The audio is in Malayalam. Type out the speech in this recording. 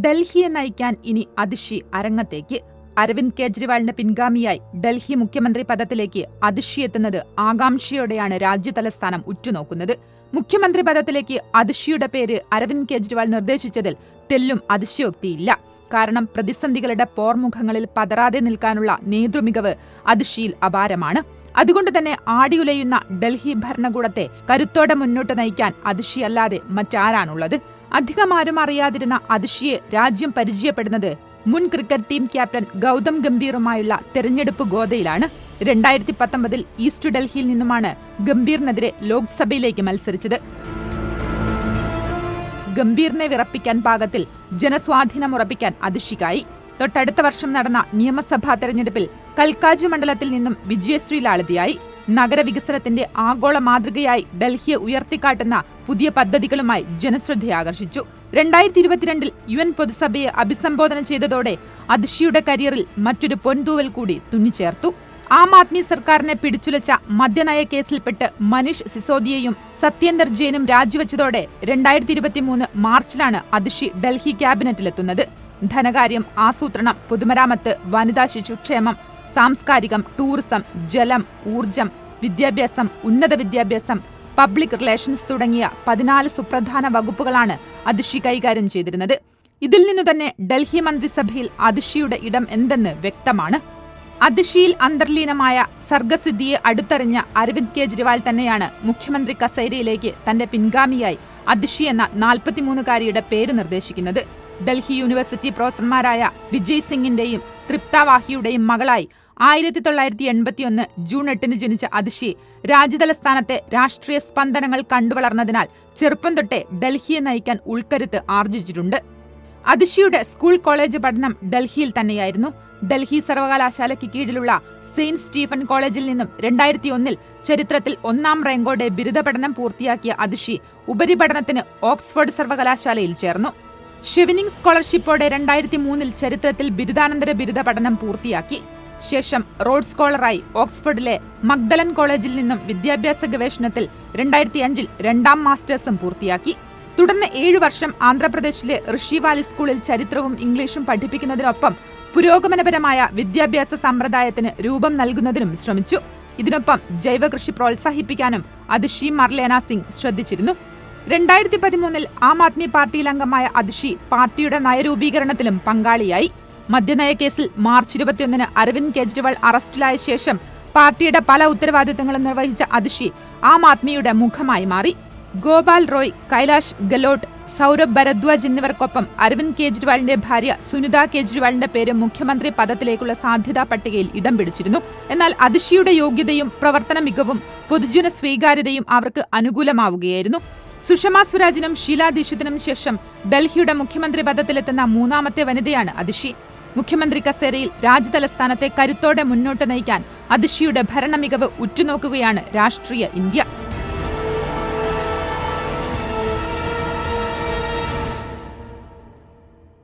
ഡൽഹിയെ നയിക്കാൻ ഇനി അതിഷി അരങ്ങത്തേക്ക്. അരവിന്ദ് കെജ്രിവാളിന്റെ പിൻഗാമിയായി ഡൽഹി മുഖ്യമന്ത്രി പദത്തിലേക്ക് അതിഷി എത്തുന്നത് ആകാംക്ഷയോടെയാണ് രാജ്യതലസ്ഥാനം ഉറ്റുനോക്കുന്നത്. മുഖ്യമന്ത്രി പദത്തിലേക്ക് അതിഷിയുടെ പേര് അരവിന്ദ് കേജ്രിവാൾ നിർദ്ദേശിച്ചതിൽ തെല്ലും അതിശയോക്തിയില്ല. കാരണം പ്രതിസന്ധികളുടെ പോർമുഖങ്ങളിൽ പതറാതെ നിൽക്കാനുള്ള നേതൃമികവ് അതിഷിയിൽ അപാരമാണ്. അതുകൊണ്ട് തന്നെ ആടിയുലയുന്ന ഡൽഹി ഭരണകൂടത്തെ കരുത്തോടെ മുന്നോട്ട് നയിക്കാൻ അതിഷിയല്ലാതെ മറ്റാരാണുള്ളത്? അധികമാരും അറിയാതിരുന്ന അതിഷിയെ രാജ്യം പരിചയപ്പെടുന്നത് മുൻ ക്രിക്കറ്റ് ടീം ക്യാപ്റ്റൻ ഗൗതം ഗംഭീറുമായുള്ള തെരഞ്ഞെടുപ്പ് ഗോതയിലാണ്. രണ്ടായിരത്തി പത്തൊമ്പതിൽ ഈസ്റ്റ് ഡൽഹിയിൽ നിന്നുമാണ് ഗംഭീറിനെതിരെ ലോക്സഭയിലേക്ക് മത്സരിച്ചത്. ഗംഭീറിനെ വിറപ്പിക്കാൻ പാകത്തിൽ ജനസ്വാധീനം ഉറപ്പിക്കാൻ അതിഷിക്കായി തൊട്ടടുത്ത വർഷം നടന്ന നിയമസഭാ തെരഞ്ഞെടുപ്പിൽ കൽക്കാജ് മണ്ഡലത്തിൽ നിന്നും വിജയശ്രീ ലാളിതയായി. നഗരവികസനത്തിന്റെ ആഗോള മാതൃകയായി ഡൽഹിയെ ഉയർത്തിക്കാട്ടുന്ന പുതിയ പദ്ധതികളുമായി ജനശ്രദ്ധയാകർഷിച്ചു രണ്ടായിരത്തി ഇരുപത്തിരണ്ടിൽ യു എൻ പൊതുസഭയെ അഭിസംബോധന ചെയ്തതോടെ അതിഷിയുടെ കരിയറിൽ മറ്റൊരു പൊൻതൂവൽ കൂടി തുന്നിച്ചേർത്തു. ആം ആദ്മി സർക്കാരിനെ പിടിച്ചുലച്ച മദ്യനയ കേസിൽപ്പെട്ട് മനീഷ് സിസോദിയയും സത്യേന്ദർ ജെയിനും രാജിവെച്ചതോടെ രണ്ടായിരത്തി ഇരുപത്തിമൂന്ന് മാർച്ചിലാണ് അതിഷി ഡൽഹി ക്യാബിനറ്റിലെത്തുന്നത്. ധനകാര്യം ആസൂത്രണം പൊതുമരാമത്ത് വനിതാ ശിശുക്ഷേമം സാംസ്കാരികം ടൂറിസം ജലം ഊർജം വിദ്യാഭ്യാസം ഉന്നത വിദ്യാഭ്യാസം പബ്ലിക് റിലേഷൻസ് തുടങ്ങിയ പതിനാല് സുപ്രധാന വകുപ്പുകളാണ് അതിഷി കൈകാര്യം ചെയ്തിരുന്നത്. ഇതിൽ നിന്നു തന്നെ ഡൽഹി മന്ത്രിസഭയിൽ അതിഷിയുടെ ഇടം എന്തെന്ന് വ്യക്തമാണ്. അതിഷിയിൽ അന്തർലീനമായ സർഗസിദ്ധിയെ അടുത്തറിഞ്ഞ അരവിന്ദ് കെജ്രിവാൾ തന്നെയാണ് മുഖ്യമന്ത്രി കസേരയിലേക്ക് തന്റെ പിൻഗാമിയായി അതിഷി എന്ന നാൽപ്പത്തിമൂന്നുകാരിയുടെ പേര് നിർദ്ദേശിക്കുന്നത്. ഡൽഹി യൂണിവേഴ്സിറ്റി പ്രൊഫസർമാരായ വിജയ് സിംഗിന്റെയും തൃപ്ത വാഹിയുടെയും മകളായി ആയിരത്തി തൊള്ളായിരത്തി എൺപത്തിയൊന്ന് ജൂൺ എട്ടിന് ജനിച്ച അതിഷി രാജ്യതലസ്ഥാനത്തെ രാഷ്ട്രീയ സ്പന്ദനങ്ങൾ കണ്ടുവളർന്നതിനാൽ ചെറുപ്പം തൊട്ടേ ഡൽഹിയെ നയിക്കാൻ ഉൾക്കരുത്ത് ആർജിച്ചിട്ടുണ്ട്. അതിഷിയുടെ സ്കൂൾ കോളേജ് പഠനം ഡൽഹിയിൽ തന്നെയായിരുന്നു. ഡൽഹി സർവകലാശാലയ്ക്ക് കീഴിലുള്ള സെയിന്റ് സ്റ്റീഫൻ കോളേജിൽ നിന്നും രണ്ടായിരത്തി ഒന്നിൽ ചരിത്രത്തിൽ ഒന്നാം റാങ്കോടെ ബിരുദ പഠനം പൂർത്തിയാക്കിയ അതിഷി ഉപരിപഠനത്തിന് ഓക്സ്ഫോർഡ് സർവകലാശാലയിൽ ചേർന്നു. ഷെവിനിംഗ് സ്കോളർഷിപ്പോടെ രണ്ടായിരത്തി മൂന്നിൽ ചരിത്രത്തിൽ ബിരുദാനന്തര ബിരുദ പഠനം പൂർത്തിയാക്കി. ശേഷം റോഡ് സ്കോളറായി ഓക്സ്ഫോർഡിലെ മഗ്ദലൻ കോളേജിൽ നിന്നും വിദ്യാഭ്യാസ ഗവേഷണത്തിൽ രണ്ടായിരത്തി അഞ്ചിൽ രണ്ടാം മാസ്റ്റേഴ്സും പൂർത്തിയാക്കി. തുടർന്ന് ഏഴു വർഷം ആന്ധ്രാപ്രദേശിലെ ഋഷിവാലി സ്കൂളിൽ ചരിത്രവും ഇംഗ്ലീഷും പഠിപ്പിക്കുന്നതിനൊപ്പം പുരോഗമനപരമായ വിദ്യാഭ്യാസ സമ്പ്രദായത്തിന് രൂപം നൽകുന്നതിനും ശ്രമിച്ചു. ഇതിനൊപ്പം ജൈവകൃഷി പ്രോത്സാഹിപ്പിക്കാനും അത് ഷീ മർലേന സിംഗ് ശ്രദ്ധിച്ചിരുന്നു. രണ്ടായിരത്തി പതിമൂന്നിൽ ആം ആദ്മി പാർട്ടിയിൽ അംഗമായ അതിഷി പാർട്ടിയുടെ നയരൂപീകരണത്തിലും പങ്കാളിയായി. മദ്യനയ കേസിൽ മാർച്ച് ഇരുപത്തിയൊന്നിന് അരവിന്ദ് കെജ്രിവാൾ അറസ്റ്റിലായ ശേഷം പാർട്ടിയുടെ പല ഉത്തരവാദിത്തങ്ങളും നിർവഹിച്ച അതിഷി ആം ആദ്മിയുടെ മുഖമായി മാറി. ഗോപാൽ റോയ് കൈലാഷ് ഗെലോട്ട് സൗരഭ് ഭരദ്വാജ് എന്നിവർക്കൊപ്പം അരവിന്ദ് കെജ്രിവാളിന്റെ ഭാര്യ സുനിത കെജ്രിവാളിന്റെ പേര് മുഖ്യമന്ത്രി പദത്തിലേക്കുള്ള സാധ്യതാ പട്ടികയിൽ ഇടം പിടിച്ചിരുന്നു. എന്നാൽ അതിഷിയുടെ യോഗ്യതയും പ്രവർത്തന മികവും പൊതുജന സ്വീകാര്യതയും അവർക്ക് അനുകൂലമാവുകയായിരുന്നു. സുഷമ സ്വരാജിനും ഷീലാ ദീക്ഷിതിനും ശേഷം ഡൽഹിയുടെ മുഖ്യമന്ത്രി പദത്തിലെത്തുന്ന മൂന്നാമത്തെ വനിതയാണ് അതിഷി. മുഖ്യമന്ത്രി കസേരയിൽ രാജ്യതലസ്ഥാനത്തെ കരുത്തോടെ മുന്നോട്ട് നയിക്കാൻ അതിഷിയുടെ ഭരണമികവ് ഉറ്റുനോക്കുകയാണ് രാഷ്ട്രീയ ഇന്ത്യ.